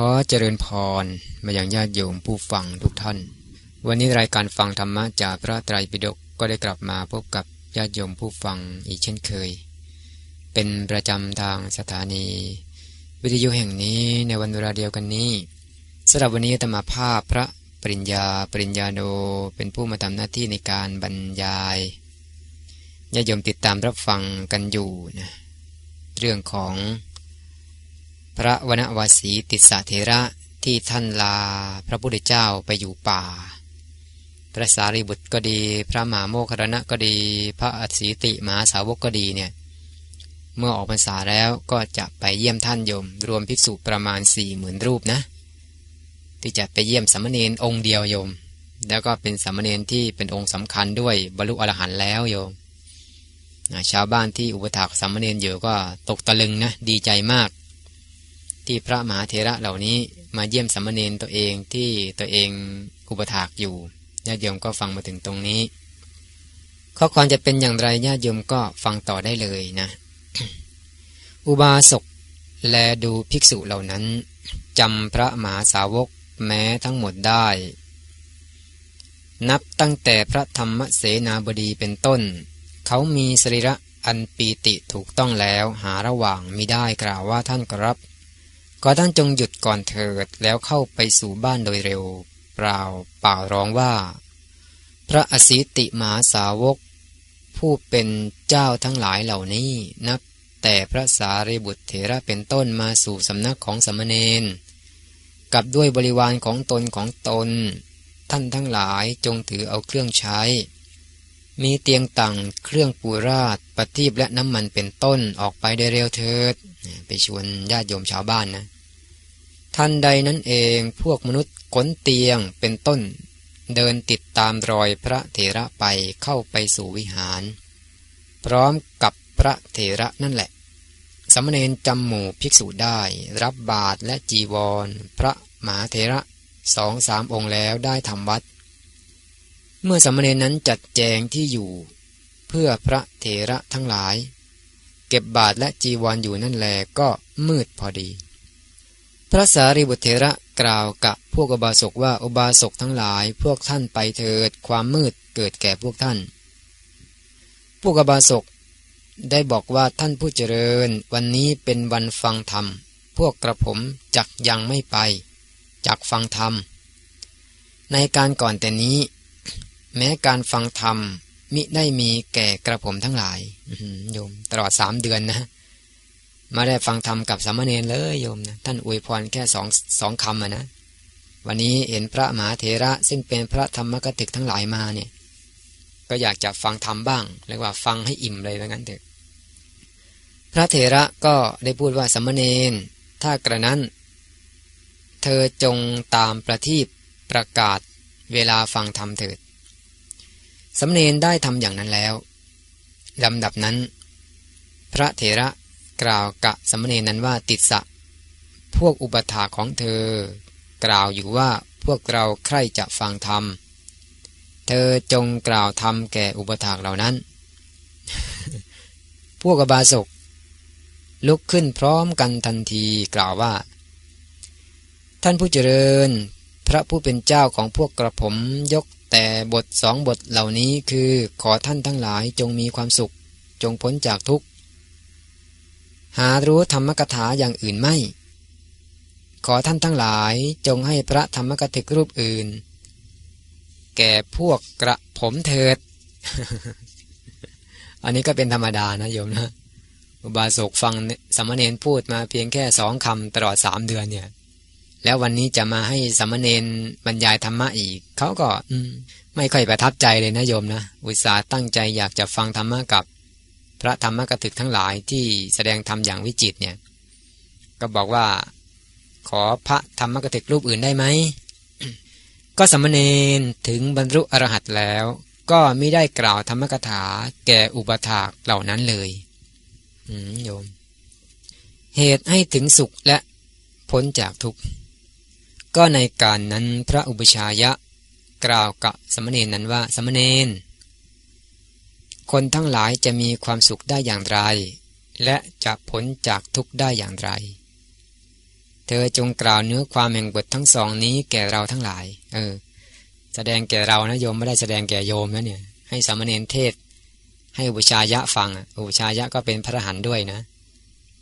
ขอเจริญพรมาอย่างญาติโยมผู้ฟังทุกท่าน วันนี้รายการฟังธรรมะจากพระไตรปิฎกก็ได้กลับมาพบกับญาติโยมผู้ฟังอีกเช่นเคย เป็นประจำทางสถานี วิทยุแห่งนี้ในวันเวลาเดียวกันนี้สำหรับวันนี้ธรรมาภาพพระปริญญาปริญญาโนเป็นผู้มาทำหน้าที่ในการบรรยายญาติโยมติดตามรับฟังกันอยู่นะเรื่องของ พระวนวสีติสเทระที่ท่านลาพระพุทธเจ้าไปอยู่ป่า พระสารีบุตรก็ดี พระมหาโมคคารณะก็ดี พระอัศติมหาสาวกก็ดีเนี่ยเมื่อออกพรรษาแล้วก็จะไปเยี่ยมท่านโยม รวมภิกษุประมาณสี่หมื่นรูปนะ ที่จะไปเยี่ยมสามเณรองค์เดียวโยม แล้วก็เป็นสามเณรที่เป็นองค์สำคัญด้วยบรรลุอรหันต์แล้วโยมชาวบ้านที่อุปถัมภ์สามเณรอยู่ก็ตกตะลึงนะดีใจมาก ที่พระมหาเถระเหล่านี้มาเยี่ยมสัมมเนนตัวเองที่ตัวเองอุปถากอยู่ญาติโยมก็ฟังมาถึงตรงนี้ ข้อความจะเป็นอย่างไรญาติโยมก็ฟังต่อได้เลยนะ อุบาสกแลดูภิกษุเหล่านั้นจำพระมหาสาวกแม้ทั้งหมดได้ นับตั้งแต่พระธรรมเสนาบดีเป็นต้น เขามีสรีระอันปีติถูกต้องแล้วหาระหว่างมิได้กล่าวว่าท่านกรับ ขอท่านจงหยุดก่อนเถิดแล้วเข้าไปสู่บ้านโดยเร็ว เปล่าเปล่าร้องว่า พระอสิติมหาสาวก ผู้เป็นเจ้าทั้งหลายเหล่านี้นับแต่พระสารีบุตรเถระเป็นต้นมาสู่สำนักของสมณเณรกับด้วยบริวารของตนของตน ท่านทั้งหลายจงถือเอาเครื่องใช้ มีเตียงต่างเครื่องปูราดปฏิบและน้ำมันเป็นต้นออกไปได้เร็วเถิด ไปชวนญาติโยมชาวบ้านนะทันใดนั้นเองพวกมนุษย์ขนเตียงเป็นต้น เดินติดตามรอยพระเถระไปเข้าไปสู่วิหาร พร้อมกับพระเถระนั่นแหละสมณเณรจำหมู่ภิกษุได้ รับบาตรและจีวร พระมหาเถระสองสามองค์แล้วได้ทำวัด เมื่อสมณเณรนั้นจัดแจงที่อยู่ เพื่อพระเถระทั้งหลาย ก็บบาตรและจีวรออยู่นั่นแลก็มืดพอดี พระสารีบุตรเถระกล่าวกับพวกอบาสกว่าอบาสกทั้งหลายพวกท่านไปเถิดความมืดเกิดแก่พวกท่าน พวกอบาสกได้บอกว่าท่านผู้เจริญ วันนี้เป็นวันฟังธรรม พวกกระผมจักยังไม่ไป จักฟังธรรม ในการก่อนแต่นี้ แม้การฟังธรรม มิได้มีแก่กระผมทั้งหลายโยม ตลอดสามเดือนนะมาได้ฟังธรรมกับสามเณรเลยโยมนะท่านอวยพรแค่สองสองคำนะ วันนี้เห็นพระมหาเถระซึ่งเป็นพระธรรมกถึกทั้งหลายมาเนี่ย ก็อยากจะฟังธรรมบ้างเรียกว่าฟังให้อิ่มเลยว่างั้นเถอะพระเถระก็ได้พูดว่าสมเณรถ้ากระนั้น เธอจงตามประทีปประกาศเวลาฟังธรรมเถิด สมเณรได้ทำอย่างนั้นแล้วลำดับนั้น พระเถระกล่าวกะสมณีนั้นว่าติดสะ พวกอุปถาของเธอ กล่าวอยู่ว่าพวกเราใครจะฟังธรรม เธอจงกล่าวธรรมแก่อุปถาเหล่านั้น พวกอบาสกลุกขึ้นพร้อมกันทันทีกล่าวว่า ท่านผู้เจริญ พระผู้เป็นเจ้าของพวกกระผมยก แต่บทสองบทเหล่านี้คือขอท่านทั้งหลายจงมีความสุข จงพ้นจากทุกข์ หารู้ธรรมกถาอย่างอื่นไม่ ขอท่านทั้งหลายจงให้พระธรรมกถึกรูปอื่น แก่พวกกระผมเถิด อันนี้ก็เป็นธรรมดานะโยมนะ อุบาสกฟังสมณเณรพูดมาเพียงแค่สองคำตลอดสามเดือนเนี่ย แล้ววันนี้จะมาให้สมณเณรบรรยายธรรมะอีก เขาก็ไม่ค่อยประทับใจเลยนะโยมนะ อุตส่าห์ตั้งใจอยากจะฟังธรรมะกับ พระธรรมกถึกทั้งหลายที่แสดงธรรมอย่างวิจิตเนี่ย ก็บอกว่า ขอพระธรรมกถึกรูปอื่นได้ไหม ก็สมณเณรถึงบรรลุอรหัตแล้ว ก็ไม่ได้กล่าวธรรมกถาแก่อุปถากเหล่านั้นเลยโยม เหตุให้ถึงสุขและพ้นจากทุกข์ ก็ในการนั้นพระอุปชายะ กล่าวกับสมณเณรนั้นว่าสมณเณรคนทั้งหลายจะมีความสุขได้อย่างไร และจะพ้นจากทุกข์ได้อย่างไร เธอจงกล่าวเนื้อความแห่งบททั้งสองนี้แก่เราทั้งหลาย เออ แสดงแก่เรานะโยมไม่ได้แสดงแก่โยมนะเนี่ย ให้สามเณรเทศ ให้อุปชายะฟังอุปชายะก็เป็นพระหันด้วยนะ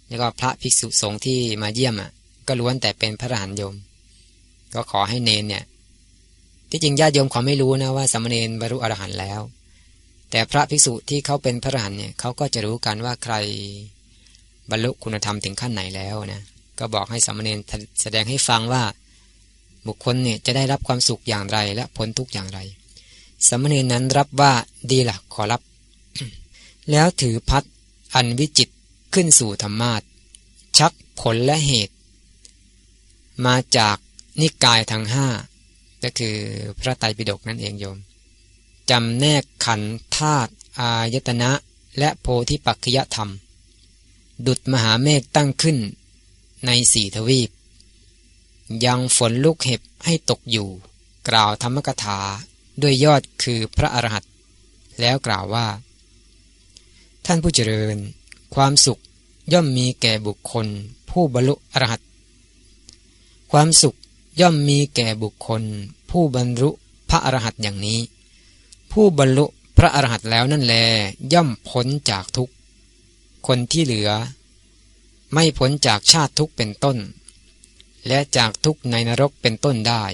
แล้วก็พระภิกษุสงฆ์ที่มาเยี่ยมอะ ก็ล้วนแต่เป็นพระหันโยม ก็ขอให้เนนเนี่ย ที่จริงญาติโยมเขาไม่รู้นะว่าสามเณรบรรลุอรหันต์แล้ว แต่พระภิกษุที่เขาเป็นพระอรหันต์เนี่ยเขาก็จะรู้กันว่าใครบรรลุคุณธรรมถึงขั้นไหนแล้วนะก็บอกให้สามเณรแสดงให้ฟังว่าบุคคลเนี่ยจะได้รับความสุขอย่างไรและพ้นทุกอย่างไรสามเณรนั้นรับว่าดีละ่ะขอรับ แล้วถือพัดอันวิจิตขึ้นสู่ธรรมาทชักผลและเหตุ มาจาก นิกายทั้งห้าก็คือพระไตรปิฎกนั่นเองโยมจำแนกขันธาตุอายตนะ และโพธิปัจจยธรรม ดุดมหาเมฆตั้งขึ้นในสี่ทวีป ยังฝนลูกเห็บให้ตกอยู่ กล่าวธรรมกถาด้วยยอดคือพระอรหันต์แล้วกล่าวว่า ท่านผู้เจริญ ความสุขย่อมมีแก่บุคคลผู้บรรลุอรหัตความสุข ย่อมมีแก่บุคคล ผู้บรรลุพระอรหันต์อย่างนี้ ผู้บรรลุพระอรหันต์แล้วนั่นแลย่อมพ้นจากทุกคนที่เหลือ ไม่พ้นจากชาติทุกเป็นต้น และจากทุกในนรกเป็นต้นได้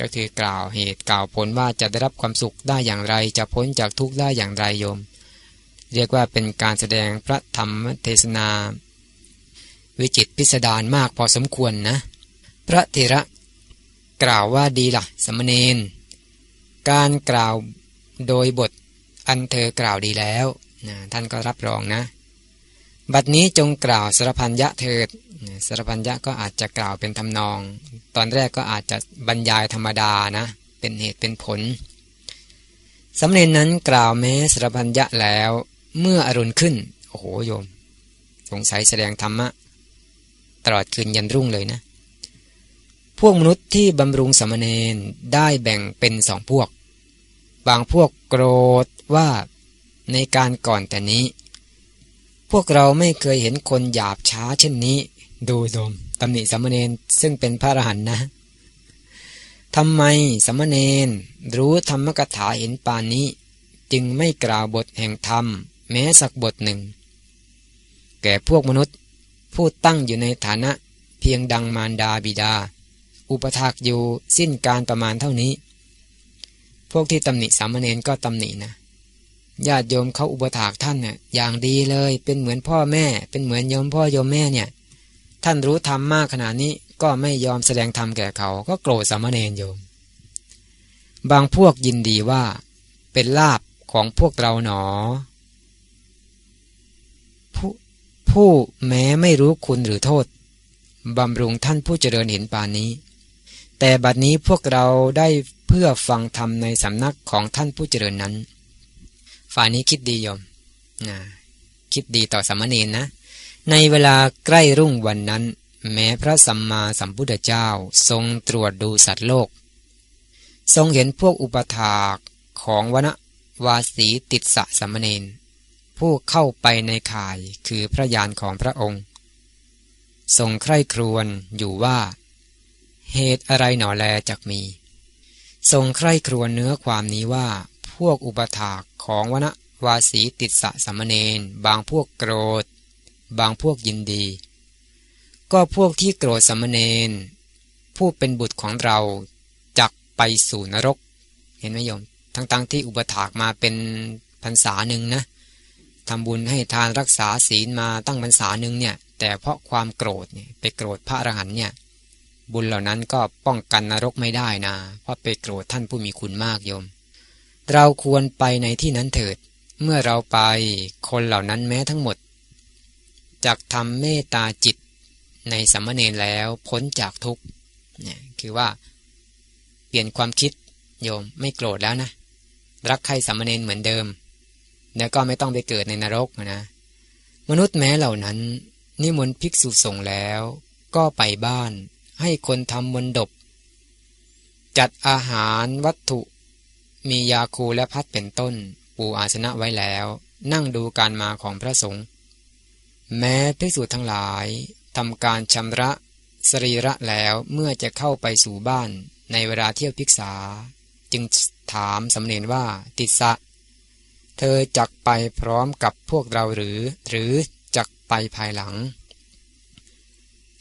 ก็คือกล่าวเหตุกล่าวผลว่าจะได้รับความสุขได้อย่างไร จะพ้นจากทุกได้อย่างไรโยม เรียกว่าเป็นการแสดงพระธรรมเทศนา วิจิตพิสดารมากพอสมควรนะ พระเถระ กล่าวว่าดีละ่ะ สมณเณรการกล่าวโดยบทอันเธอกล่าวดีแล้วนะท่านก็รับรองนะ บัดนี้จงกล่าวสรพันยะเถิดสรพันยะก็อาจจะกล่าวเป็นทำนอง ตอนแรกก็อาจจะบรรยายธรรมดานะ เป็นเหตุเป็นผลสำเร็จนั้นกล่าวแม้สรพันยะแล้ว เมื่ออรุณขึ้น โอ้โหโยม สงสัยแสดงธรรมะ ตลอดคืนยันรุ่งเลยนะ พวกมนุษย์ที่บำรุงสมณเณรได้แบ่งเป็นสองพวก บางพวกโกรธว่าในการก่อนแต่นี้ พวกเราไม่เคยเห็นคนหยาบช้าเช่นนี้ ดูดมตำหนิสมณเณรซึ่งเป็นพระอรหันต์นะทำไมสมณเณรรู้ธรรมกถาเห็นปานนี้ จึงไม่กล่าวบทแห่งธรรม แม้สักบทหนึ่ง แก่พวกมนุษย์ผู้ตั้งอยู่ในฐานะเพียงดังมารดาบิดา อุปถากอยู่สิ้นการประมาณเท่านี้ พวกที่ตำหนิสามเณรก็ตำหนินะญาติโยมเขาอุปถากท่านเนี่ยอย่างดีเลยเป็นเหมือนพ่อแม่ เป็นเหมือนโยมพ่อโยมแม่เนี่ย ท่านรู้ธรรมมากขนาดนี้ก็ไม่ยอมแสดงธรรมแก่เขาก็โกรธสามเณรโยม บางพวกยินดีว่า เป็นลาบของพวกเราหนอผู้ผู้แม้ไม่รู้คุณหรือโทษบำรุงท่านผู้เจริญเห็นปานนี้ แต่บัดนี้พวกเราได้เพื่อฟังธรรมในสำนักของท่านผู้เจริญนั้น ฝ่ายนี้คิดดีโยมนะคิดดีต่อสมณีนนะ ในเวลาใกล้รุ่งวันนั้น แม้พระสัมมาสัมพุทธเจ้าทรงตรวจดูสัตว์โลก ทรงเห็นพวกอุปถากของวณวาสีติดสะสมณีนผู้เข้าไปในข่ายคือพระยานของพระองค์ ทรงใคร่ครวญอยู่ว่า เหตุอะไรหนอแลจักมี ทรงใคร่ครวญเนื้อความนี้ว่า พวกอุปถากของวณวาสีติดสะสมณเณรบางพวกโกรธ บางพวกยินดี ก็พวกที่โกรธสมณเณรผู้เป็นบุตรของเราจักไปสู่นรก เห็นไหมโยม ทั้งๆทที่อุปถากมาเป็นพรรษาหนึ่งนะทำบุญให้ทานรักษาศีลมาตั้งพรรษาหนึ่งเนี่ย แต่เพราะความโกรธเนี่ยไปโกรธพระอรหันต์เนี่ย บุญเหล่านั้นก็ป้องกันนรกไม่ได้นะ เพราะไปโกรธท่านผู้มีคุณมากโยม เราควรไปในที่นั้นเถิด เมื่อเราไปคนเหล่านั้นแม้ทั้งหมดจากทำเมตตาจิตในสัมมเนรแล้วพ้นจากทุกข์เนี่ยคือว่า เปลี่ยนความคิดโยมไม่โกรธแล้วนะ รักใครสัมมเนรเหมือนเดิม แล้วก็ไม่ต้องไปเกิดในนรกนะ มนุษย์แม้เหล่านั้น นิมนต์ภิกษุส่งแล้ว ก็ไปบ้าน ให้คนทำมนดบ จัดอาหารวัตถุ มียาคูและพัดเป็นต้น ปูอาสนะไว้แล้ว นั่งดูการมาของพระสงฆ์แม้ภิกษุทั้งหลายทำการชำระสรีระแล้วเมื่อจะเข้าไปสู่บ้านในเวลาเที่ยวพิกษา จึงถามสำเนนว่าติสะ เธอจักไปพร้อมกับพวกเราหรือ หรือจักไปภายหลัง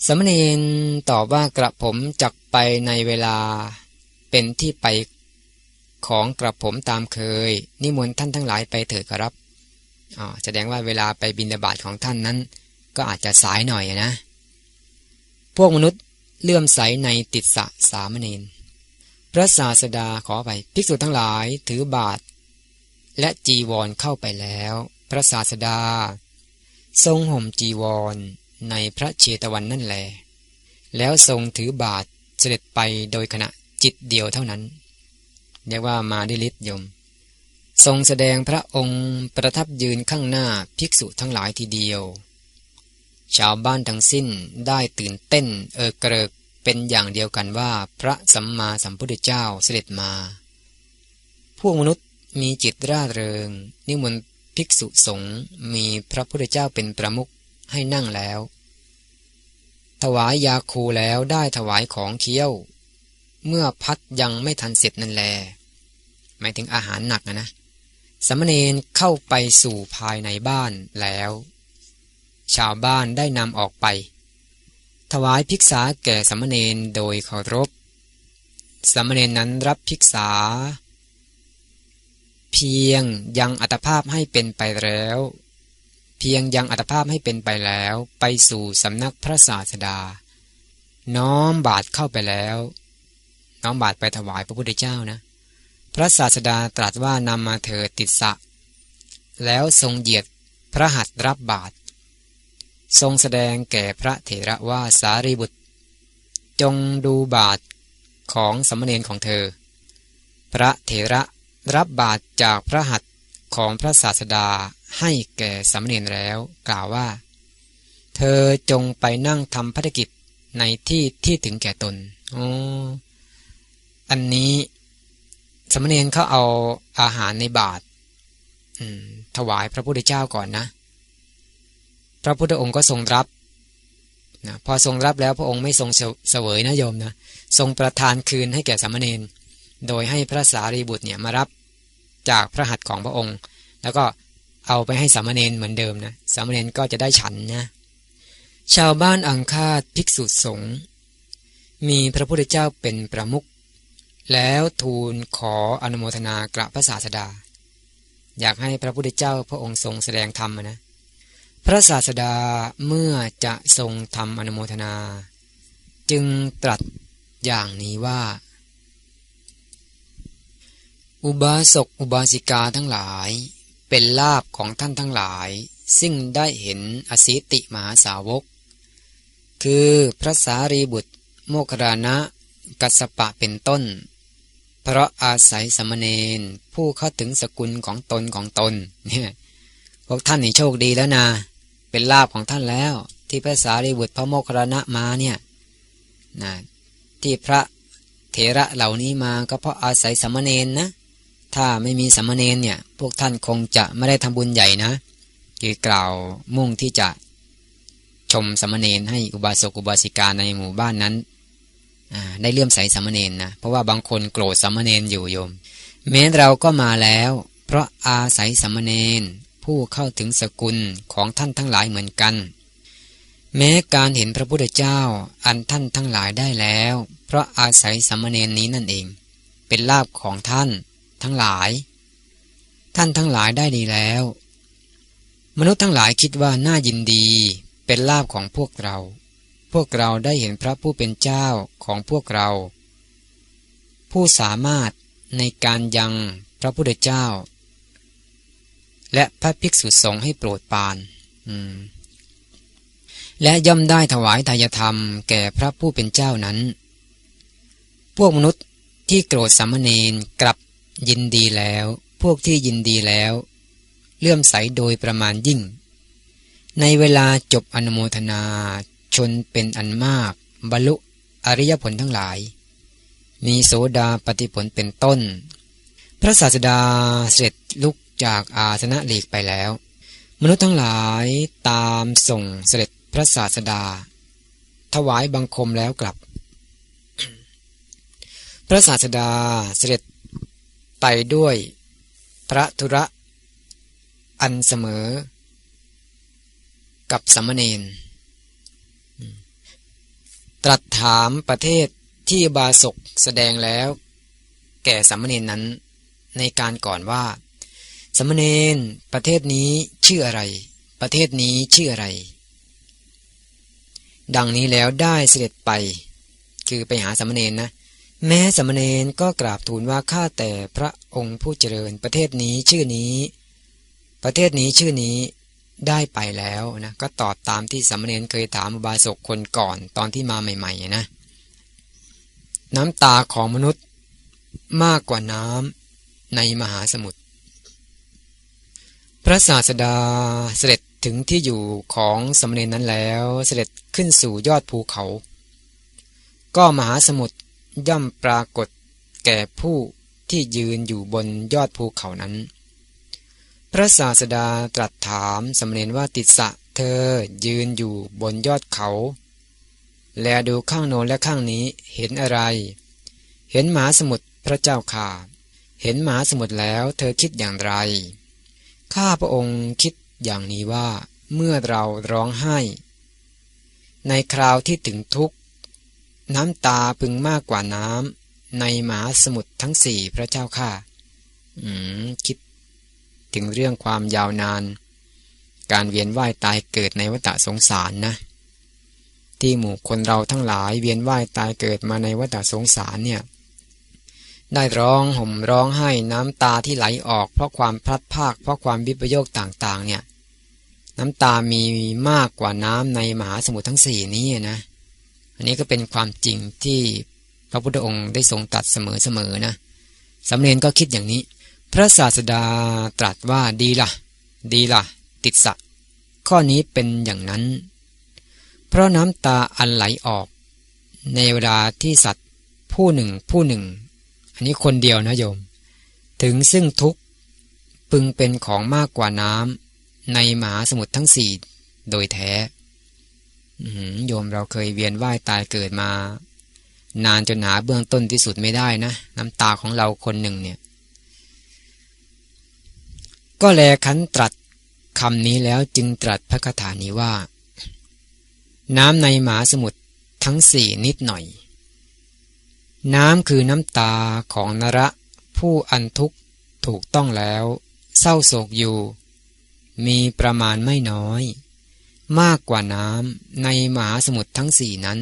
สมณเณรตอบว่ากระผมจักไปในเวลา เป็นที่ไปของกระผมตามเคย นิมนต์ท่านทั้งหลายไปเถิดครับอ๋อแสดงว่าเวลาไปบินาบาตของท่านนั้น ก็อาจจะสายหน่อยนะ พวกมนุษย์เลื่อมใสในติดสะสามเณรพระศาสดาขอไปภิกษุทั้งหลายถือบาท และจีวรเข้าไปแล้ว พระศาสดา ทรงห่มจีวร ในพระเชตวันนั่นแหลแล้วทรงถือบาทเสด็จไปโดยขณะจิตเดียวเท่านั้น เรียกว่ามาดิลิตยม ทรงแสดงพระองค์ประทับยืนข้างหน้าภิกษุทั้งหลายทีเดียว ชาวบ้านทั้งสิ้นได้ตื่นเต้นเออเกริกเป็นอย่างเดียวกันว่าพระสัมมาสัมพุทธเจ้าเสด็จมา พวกมนุษย์มีจิตร่าเริง นิมนต์ภิกษุสงฆ์มีพระพุทธเจ้าเป็นประมุขให้นั่งแล้ว ถวายยาคูแล้วได้ถวายของเคี้ยว เมื่อพัดยังไม่ทันเสร็จนั่นแล หมายถึงอาหารหนักนะนะสมณเณรเข้าไปสู่ภายในบ้านแล้ว ชาวบ้านได้นำออกไป ถวายภิกษาแก่สมณเณรโดยเคารพ สมณเณรนั้นรับภิกษา เพียงยังอัตภาพให้เป็นไปแล้ว พียงยังอัตภาพให้เป็นไปแล้วไปสู่สำนักพระศาสดา น้อมบาทเข้าไปแล้ว น้อมบาทไปถวายพระพุทธเจ้านะ พระศาสดาตรัสว่านำมาเถิดติดสะ แล้วทรงเหยียดพระหัตรับบาท ทรงแสดงแก่พระเถระว่าสารีบุตร จงดูบาทของสมณเณรของเธอ พระเถระรับบาทจากพระหัตของพระศาสดา ให้แก่สมเณรแล้ว กล่าวว่า เธอจงไปนั่งทำภารกิจในที่ที่ถึงแก่ตนอ๋ออันนี้สมณเณรเขาเอาอาหารในบาทถวายพระพุทธเจ้าก่อนนะ พระพุทธองค์ก็ทรงรับนะพอทรงรับแล้วพระองค์ไม่ทรงเสวยนะโยมนะ ทรงประทานคืนให้แก่สามเณร โดยให้พระสารีบุตรเนี่ยมารับจากพระหัตถ์ของพระองค์ แล้วก็ เอาไปให้สามเณรเหมือนเดิมนะสามเณรก็จะได้ฉันนะชาวบ้านอังคาดภิกษุสงฆ์มีพระพุทธเจ้าเป็นประมุขแล้วทูลขออนุโมทนากระพระศาสดา อยากให้พระพุทธเจ้าพระองค์ทรงแสดงธรรมนะพระศาสดาเมื่อจะทรงทำอนุโมทนา จึงตรัสอย่างนี้ว่า อุบาสกอุบาสิกาทั้งหลาย เป็นลาบของท่านทั้งหลาย ซึ่งได้เห็นอสิติมหาสาวก คือพระสารีบุตร โมครานะกัสปะเป็นต้น เพราะอาศัยสมณเณรผู้เข้าถึงสกุลของตนของตนเนี่ยพวกท่านนี่โชคดีแล้วนะ เป็นลาบของท่านแล้ว ที่พระสารีบุตรพระโมคคัลลานะมาเนี่ยนะที่พระเถระเหล่านี้มาก็เพราะอาศัยสมณเณรนะ ถ้าไม่มีสมณเณรเนี่ย พวกท่านคงจะไม่ได้ทำบุญใหญ่นะคือกล่าวมุ่งที่จะชมสมณเณรให้อุบาสกอุบาสิกาในหมู่บ้านนั้นได้เลื่อมใสสมณเณรนะเพราะว่าบางคนโกรธสมณเณรอยู่โยม แม้เราก็มาแล้ว เพราะอาศัยสมณเณรผู้เข้าถึงสกุลของท่านทั้งหลายเหมือนกัน แม้การเห็นพระพุทธเจ้าอันท่านทั้งหลายได้แล้ว เพราะอาศัยสัมมเนนี้นั่นเอง เป็นลาบของท่าน ทั้งหลาย ท่านทั้งหลายได้ดีแล้ว มนุษย์ทั้งหลายคิดว่าน่ายินดีเป็นลาบของพวกเรา พวกเราได้เห็นพระผู้เป็นเจ้าของพวกเรา ผู้สามารถในการยังพระพุทธเจ้า และพระภิกษุสงฆ์ให้โปรดปานและย่อมได้ถวายทายธรรมแก่พระผู้เป็นเจ้านั้น พวกมนุษย์ที่โกรธสามเณรกลับ ยินดีแล้ว พวกที่ยินดีแล้ว เลื่อมใสโดยประมาณยิ่ง ในเวลาจบอนุโมทนาชนเป็นอันมาก บรรลุอริยผลทั้งหลาย มีโสดาปฏิผลเป็นต้น พระศาสดาเสร็จลุกจากอาสนะหลีกไปแล้ว มนุษย์ทั้งหลายตามส่งเสด็จพระศาสดา ถวายบังคมแล้วกลับ พระศาสดาเสด็จ ไปด้วยพระธุระ อันเสมอ กับสมณเณรตรัสถามประเทศที่บาศกแสดงแล้ว แก่สมณเณรนั้น ในการก่อนว่า สมณเณรประเทศนี้ชื่ออะไร ประเทศนี้ชื่ออะไร ดังนี้แล้วได้เสด็จไป คือไปหาสมณเณรนะ แม้สมณเณรก็กราบทูลว่าข้าแต่พระองค์ผู้เจริญประเทศนี้ชื่อนี้ ประเทศนี้ชื่อนี้ได้ไปแล้วนะก็ตอบตามที่สมณเณรเคยถามอุบาสกคนก่อนตอนที่มาใหม่ๆนะ น้ำตาของมนุษย์มากกว่าน้ำในมหาสมุทรพระศาสดาเสด็จถึงที่อยู่ของสมณเณรนั้นแล้วเสด็จขึ้นสู่ยอดภูเขา ก็มหาสมุทร ย่อมปรากฏแก่ผู้ที่ยืนอยู่บนยอดภูเขานั้น พระศาสดาตรัสถามสมณเณรว่าติดสะเธอยืนอยู่บนยอดเขา แลดูข้างโน้นและข้างนี้เห็นอะไร เห็นหมาสมุทรพระเจ้าข่าเห็นหมาสมุทรแล้วเธอคิดอย่างไร ข้าพระองค์คิดอย่างนี้ว่า เมื่อเราร้องไห้ ในคราวที่ถึงทุกข์ น้ำตาพึงมากกว่าน้ำในหมาสมุทรทั้งสี่พระเจ้าข่าอืม คิด ถึงเรื่องความยาวนาน การเวียนว่ายตายเกิดในวัฏสงสารนะ ที่หมู่คนเราทั้งหลายเวียนว่ายตายเกิดมาในวัฏสงสารเนี่ย ได้ร้องห่มร้องไห้น้ำตาที่ไหลออก เพราะความพลัดพากเพราะความวิปโยคต่าง ๆ เนี่ย น้ำตามีมากกว่าน้ำในมหาสมุทรทั้งสี่นี้นะ อันนี้ก็เป็นความจริงที่พระพุทธองค์ได้ทรงตัดเสมอๆนะสำเร็จก็คิดอย่างนี้ พระศาสดาตรัสว่าดีละ่ะดีละ่ะติดสะ ข้อนี้เป็นอย่างนั้น เพราะน้ำตาอันไหลออก ในเวลาที่สัตว์ผู้หนึ่งผู้หนึ่ง อันนี้คนเดียวนะโยม ถึงซึ่งทุกพึงเป็นของมากกว่าน้ำในมหาสมุทรทั้งสี่โดยแท้ โยมเราเคยเวียนว่ายตายเกิดมา นานจนหาเบื้องต้นที่สุดไม่ได้นะ น้ำตาของเราคนหนึ่งเนี่ย ก็แลขันตรัสคำนี้แล้วจึงตรัสพระคาถานี้ว่า น้ำในหมาสมุทรทั้งสี่นิดหน่อย น้ำคือน้ำตาของนระผู้อันทุกข์ถูกต้องแล้ว เศร้าโศกอยู่ มีประมาณไม่น้อย มากกว่าน้ำในมหาสมุทรทั้งสี่นั้น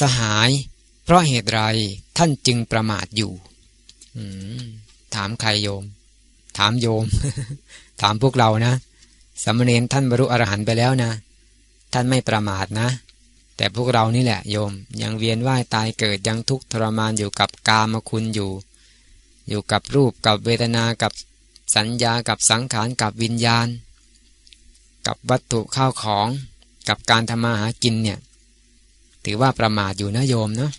สหาย เพราะเหตุไรท่านจึงประมาทอยู่ถามใครโยม ถามโยม ถามพวกเรานะสมณเณรท่านบรรลุอรหันต์ไปแล้วนะ ท่านไม่ประมาทนะ แต่พวกเรานี่แหละโยม ยังเวียนว่ายตายเกิดยังทุกข์ทรมานอยู่กับกามคุณอยู่ อยู่กับรูปกับเวทนากับสัญญากับสังขารกับวิญญาณ กับวัตถุข้าวของ กับการทำมาหากินเนี่ยถือว่าประมาทอยู่นะโยมเนาะ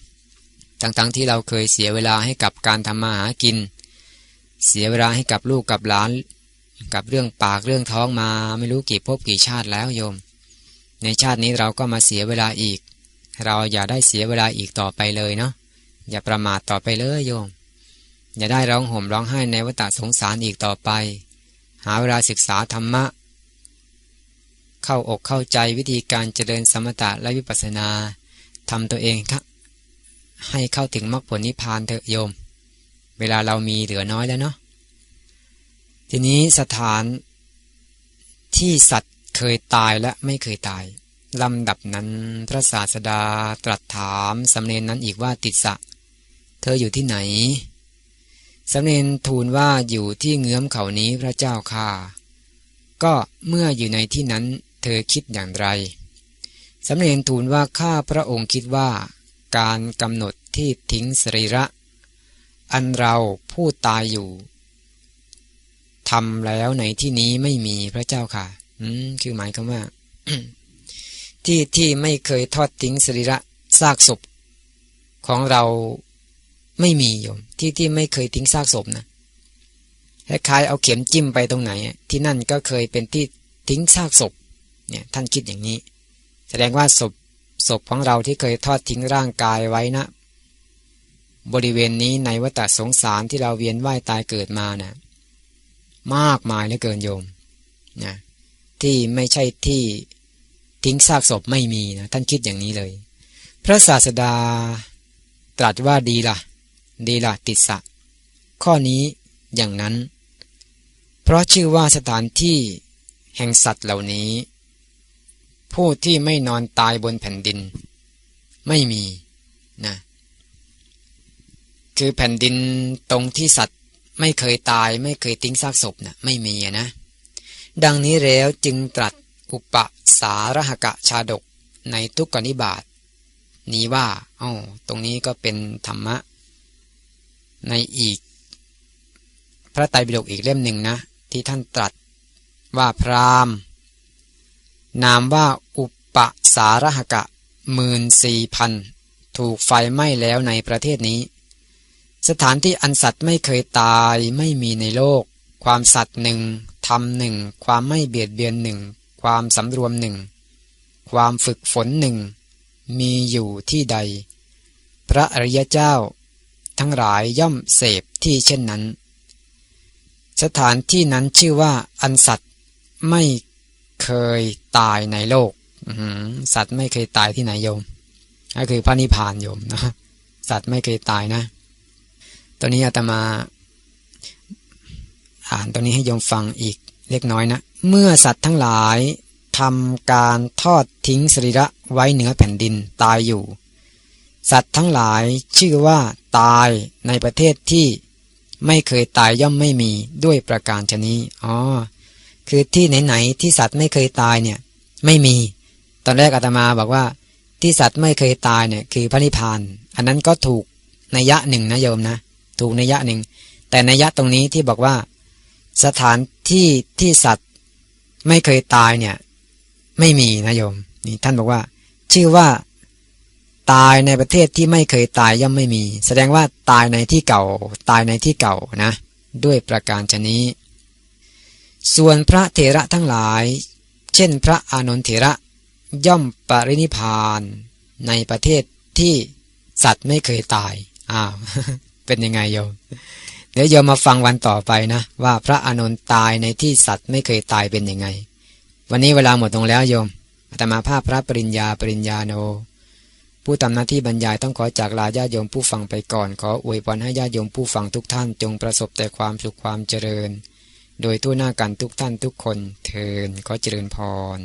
ทั้งๆที่เราเคยเสียเวลาให้กับการทำมาหากิน เสียเวลาให้กับลูกกับหลาน กับเรื่องปากเรื่องท้องมาไม่รู้กี่ภพกี่ชาติแล้วโยม ในชาตินี้เราก็มาเสียเวลาอีก เราอย่าได้เสียเวลาอีกต่อไปเลยเนาะอย่าประมาทต่อไปเลยโยม อย่าได้ร้องห่มร้องไห้ในวัฏสงสารอีกต่อไป หาเวลาศึกษาธรรมะ เข้าอกเข้าใจวิธีการเจริญสมถะและวิปัสสนาทำตัวเองครับให้เข้าถึงมรรคผลนิพพานเถอะโยม เวลาเรามีเหลือน้อยแล้วเนาะทีนี้สถานที่สัตว์เคยตายและไม่เคยตายลำดับนั้นพระศาสดาตรัสถามสำเนนนั้นอีกว่าติดสะ เธออยู่ที่ไหนสำเนนทูลว่าอยู่ที่เงื้อมเขานี้พระเจ้าค่ะ ก็เมื่ออยู่ในที่นั้น เธอคิดอย่างไรสำเนนทูลว่าข้าพระองค์คิดว่า การกำหนดที่ทิ้งสรีระ อันเราผู้ตายอยู่ทำแล้วในที่นี้ไม่มีพระเจ้าค่ะ อืมคือหมายคำว่า ที่ที่ไม่เคยทอดทิ้งสรีระซากศพของเราไม่มีโยม ที่ที่ไม่เคยทิ้งซากศพนะคล้ายๆเอาเข็มจิ้มไปตรงไหน ที่นั่นก็เคยเป็นที่ทิ้งซากศพ เนี่ยท่านคิดอย่างนี้ แสดงว่าศพศพของเราที่เคยทอดทิ้งร่างกายไว้นะ บริเวณนี้ในวัฏสงสารที่เราเวียนว่ายตายเกิดมานะ่ะมากมายเหลือเกินโยมนะที่ไม่ใช่ที่ทิ้งซากศพไม่มีนะท่านคิดอย่างนี้เลย พระศาสดาตรัสว่าดีละ่ะ ดีละ่ะติสะ ข้อนี้อย่างนั้น เพราะชื่อว่าสถานที่แห่งสัตว์เหล่านี้ ผู้ที่ไม่นอนตายบนแผ่นดิน ไม่มีนะคือแผ่นดินตรงที่สัตว์ไม่เคยตายไม่เคยทิ้งซากศพนะ่ะไม่มีนะ ดังนี้แล้วจึงตรัสอุปสารหกะชาดกในทุกกนิบาตนี้ว่าอ๋อตรงนี้ก็เป็นธรรมะ ในอีก พระไตรปิฎกอีกเล่มหนึ่งนะ ที่ท่านตรัสว่าพราม นามว่าอุปสารหกะหมื่นสี่พันถูกไฟไหม้แล้วในประเทศนี้ สถานที่อันสัตว์ไม่เคยตายไม่มีในโลก ความสัตว์หนึ่งทำหนึ่งความไม่เบียดเบียนหนึ่งความสำรวมหนึ่งความฝึกฝนหนึ่งมีอยู่ที่ใด พระอริยเจ้า ทั้งหลายย่อมเสพที่เช่นนั้น สถานที่นั้นชื่อว่าอันสัตว์ไม่ เคยตายในโลกสัตว์ไม่เคยตายที่ไหนโยม ก็คือพระนิพพานโยมนะสัตว์ไม่เคยตายนะ ตัวนี้อาตมาอ่านตัวนี้ให้โยมฟังอีกเล็กน้อยนะ เมื่อสัตว์ทั้งหลายทำการทอดทิ้งสรีระไว้เหนือแผ่นดินตายอยู่ สัตว์ทั้งหลายชื่อว่าตายในประเทศที่ไม่เคยตายย่อมไม่มีด้วยประการชนี้อ๋อ คือที่ไหนๆที่สัตว์ไม่เคยตายเนี่ย ไม่มี ตอนแรกอาตมาบอกว่า ที่สัตว์ไม่เคยตายเนี่ย คือพระนิพพาน อันนั้นก็ถูกในยยะหนึ่งนะโยมนะ ถูกในยยะหนึ่ง แต่ในยะตรงนี้ที่บอกว่า สถานที่ที่สัตว์ไม่เคยตายเนี่ย ไม่มีนะโยมนี่ท่านบอกว่า ชื่อว่าตายในประเทศที่ไม่เคยตายย่อมไม่มี แสดงว่าตายในที่เก่า ตายในที่เก่านะ ด้วยประการชนี้ ส่วนพระเถระทั้งหลาย เช่นพระอานนทเถระย่อมปรินิพานในประเทศที่สัตว์ไม่เคยตาย อ้าว เป็นยังไงโยม เดี๋ยวโยมมาฟังวันต่อไปนะ ว่าพระอานนท์ตายในที่สัตว์ไม่เคยตายเป็นยังไง วันนี้เวลาหมดลงแล้วโยมอาตมาภาพพระปริญญาปริญญาโน ผู้ทำหน้าที่บรรยายต้องขอจากลาญาโยมผู้ฟังไปก่อน ขออวยพรให้ญาโยมผู้ฟังทุกท่านจงประสบแต่ความสุขความเจริญ โดยทั่วหน้ากันทุกท่านทุกคนเทินขอเจริญพร